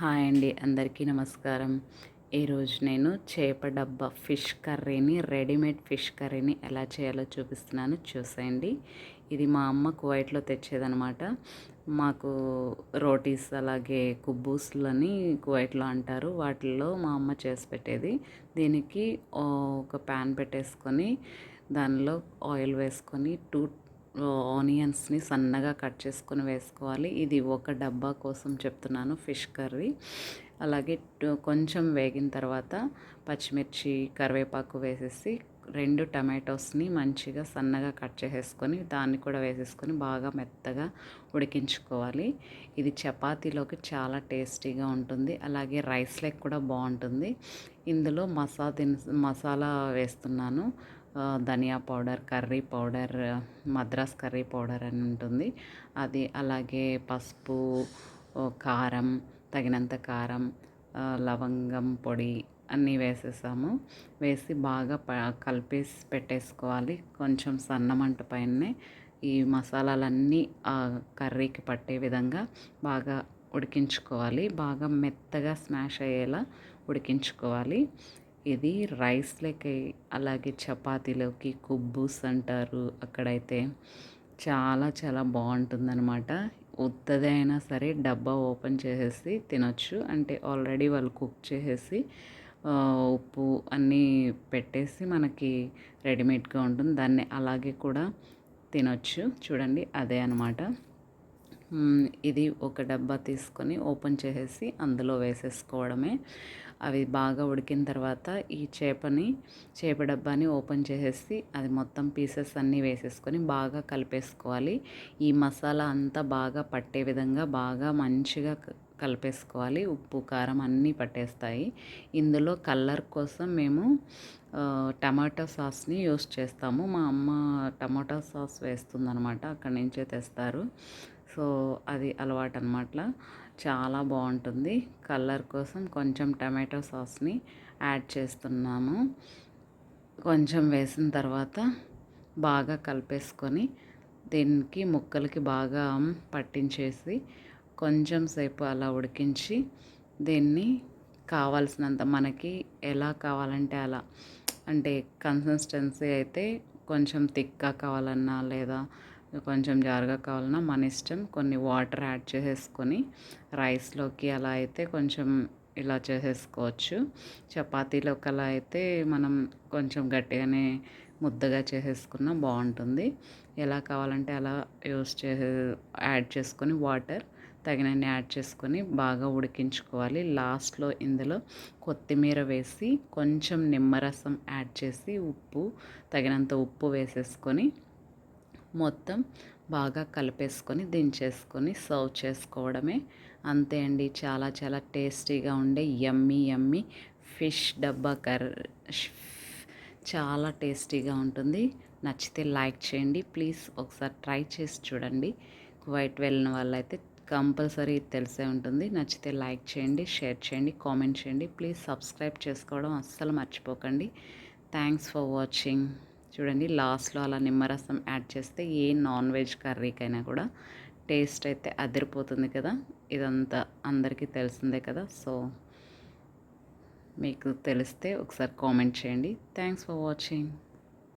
Hi అండి అందరికీ నమస్కారం. ఈరోజు నేను చేప డబ్బా ఫిష్ కర్రీని రెడీమేడ్ ఫిష్ కర్రీని ఎలా చేయాలో చూపిస్తున్నాను. చూసేయండి. ఇది మా అమ్మ కువైట్లో తెచ్చేదనమాట మాకు రోటీస్ అలాగే కుబ్బూస్లని కువైట్లో అంటారు. వాటిల్లో మా అమ్మ చేసి పెట్టేది. దీనికి ఒక ప్యాన్ పెట్టేసుకొని దానిలో ఆయిల్ వేసుకొని టూ ఆనియన్స్ని సన్నగా కట్ చేసుకొని వేసుకోవాలి. ఇది ఒక డబ్బా కోసం చెప్తున్నాను ఫిష్ కర్రీ. అలాగే కొంచెం వేగిన తర్వాత పచ్చిమిర్చి కరివేపాకు వేసేసి రెండు టమాటోస్ని మంచిగా సన్నగా కట్ చేసేసుకొని దాన్ని కూడా వేసేసుకొని బాగా మెత్తగా ఉడికించుకోవాలి. ఇది చపాతీలోకి చాలా టేస్టీగా ఉంటుంది. అలాగే రైస్ లెక్ కూడా బాగుంటుంది. ఇందులో మసా దినుసు మసాలా వేస్తున్నాను. Dhania powder curry powder Madras curry powder అని ఉంటుంది. అది అలాగే పసుపు కారం తగినంత కారం లవంగం పొడి అన్నీ వేసేసాము. వేసి బాగా ప కలిపేసి పెట్టేసుకోవాలి. కొంచెం సన్నమంట పైనే ఈ మసాలాలన్నీ కర్రీకి పట్టే విధంగా బాగా ఉడికించుకోవాలి. బాగా మెత్తగా స్మాష్ అయ్యేలా ఉడికించుకోవాలి. ఇది రైస్లకి అలాగే చపాతీలోకి కుబ్బూస్ అంటారు అక్కడైతే చాలా చాలా బాగుంటుందన్నమాట. ఉత్తది అయినా సరే డబ్బా ఓపెన్ చేసేసి తినొచ్చు. అంటే ఆల్రెడీ వాళ్ళు కుక్ చేసేసి ఉప్పు అన్నీ పెట్టేసి మనకి రెడీమేడ్గా ఉంటుంది. దాన్ని అలాగే కూడా తినొచ్చు. చూడండి అదే అనమాట ఇది ఒక డబ్బా తీసుకొని ఓపెన్ చేసేసి అందులో వేసేసుకోవడమే. అవి బాగా ఉడికిన తర్వాత ఈ చేపని చేప డబ్బాని ఓపెన్ చేసేసి అది మొత్తం పీసెస్ అన్నీ వేసేసుకొని బాగా కలిపేసుకోవాలి. ఈ మసాలా అంతా బాగా పట్టే విధంగా బాగా మంచిగా కలిపేసుకోవాలి. ఉప్పు కారం అన్నీ పట్టేస్తాయి. ఇందులో కలర్ కోసం మేము టమాటో సాస్ని యూస్ చేస్తాము. మా అమ్మ టమాటో సాస్ వేస్తుందనమాట అక్కడి నుంచే తెస్తారు. సో అది అలవాటు అనమాట చాలా బాగుంటుంది. కలర్ కోసం కొంచెం టమాటో సాస్ని యాడ్ చేస్తున్నాము. కొంచెం వేసిన తర్వాత బాగా కలిపేసుకొని దీనికి ముక్కలకి బాగా పట్టించేసి కొంచెం సేపు అలా ఉడికించి దీన్ని కావాల్సినంత మనకి ఎలా కావాలంటే అలా. అంటే కన్సిస్టెన్సీ అయితే కొంచెం థిక్గా కావాలన్నా లేదా కొంచెం జారుగా కావాలన్నా మన ఇష్టం కొన్ని వాటర్ యాడ్ చేసేసుకొని రైస్లోకి అలా అయితే కొంచెం ఇలా చేసేసుకోవచ్చు. చపాతీలోకి అలా అయితే మనం కొంచెం గట్టిగానే ముద్దగా చేసేసుకున్నా బాగుంటుంది. ఎలా కావాలంటే అలా యూస్ చేసే యాడ్ చేసుకొని వాటర్ తగినన్ని యాడ్ చేసుకొని బాగా ఉడికించుకోవాలి. లాస్ట్లో ఇందులో కొత్తిమీర వేసి కొంచెం నిమ్మరసం యాడ్ చేసి ఉప్పు తగినంత ఉప్పు వేసేసుకొని మొత్తం బాగా కలిపేసుకొని దించేసుకొని సర్వ్ చేసుకోవడమే. అంతే అండి. చాలా చాలా టేస్టీగా ఉండే యమ్మీ యమ్మీ ఫిష్ డబ్బా కర్రీ. చాలా టేస్టీగా ఉంటుంది. నచ్చితే లైక్ చేయండి. ప్లీజ్ ఒకసారి ట్రై చేసి చూడండి. కువైట్ వెళ్ళిన వాళ్ళైతే కంపల్సరీ తెలిసే ఉంటుంది. నచ్చితే లైక్ చేయండి షేర్ చేయండి కామెంట్ చేయండి. ప్లీజ్ సబ్స్క్రైబ్ చేసుకోవడం అస్సలు మర్చిపోకండి. Thanks for watching. చూడండి లాస్ట్లో అలా నిమ్మరసం యాడ్ చేస్తే ఏ నాన్ వెజ్ కర్రీకైనా కూడా టేస్ట్ అయితే అదిరిపోతుంది కదా. ఇదంతా అందరికీ తెలిసిందే కదా. సో మీకు తెలిస్తే ఒకసారి కామెంట్ చేయండి. Thanks for watching.